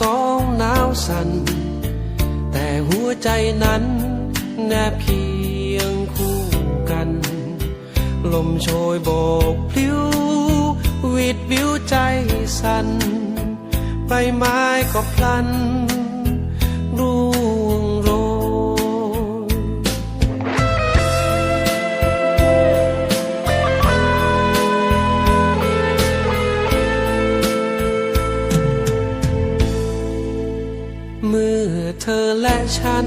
สองหนาวสัน่นแต่หัวใจนั้นแนบเพียงคู่กัน ลมโชยโบกพลิววิดวิวใจสัน่นใบไม้ก็พลัน เธอและฉัน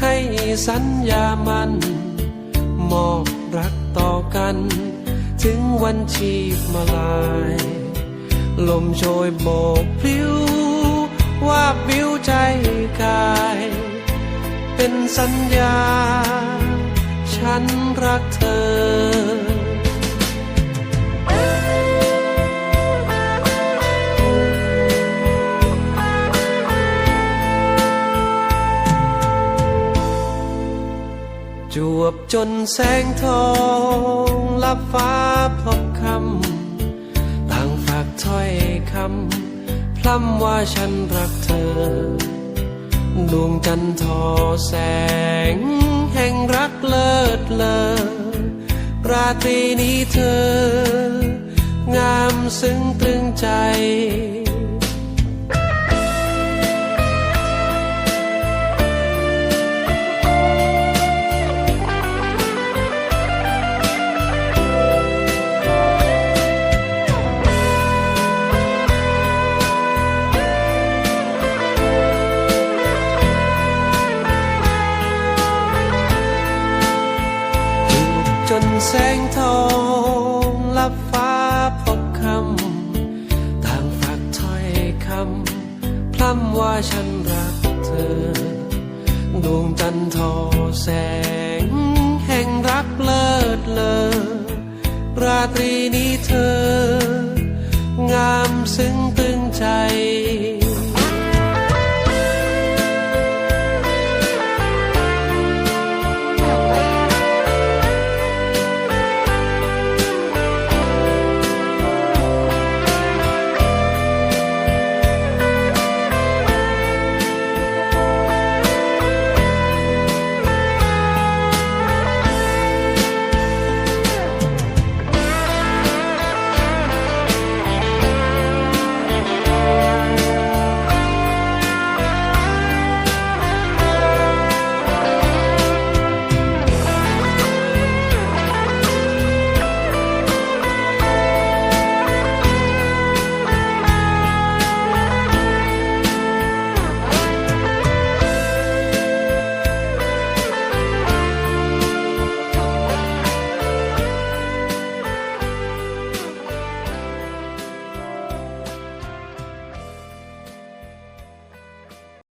ให้สัญญามัน มอบรักต่อกัน ถึงวันชีพมาลาย ลมโชยโบกพลิ้วว่าบิวใจกาย เป็นสัญญา ฉันรักเธอ วบจนแสงทองลับฟ้าพบคำต่างฝากถ้อยคำพร่ำว่าฉันรักเธอ ดวงจันทร์ทอแสง แห่งรักเลิศเลอราตรีนี้เธอ งามซึ้งตรึงใจ แสงทองลับฟ้าพบคำต่างฝากถ้อยคำพร่ำว่าฉันรักเธอ ดวงจันทร์ทอแสง แห่งรักเลิศเลอราตรี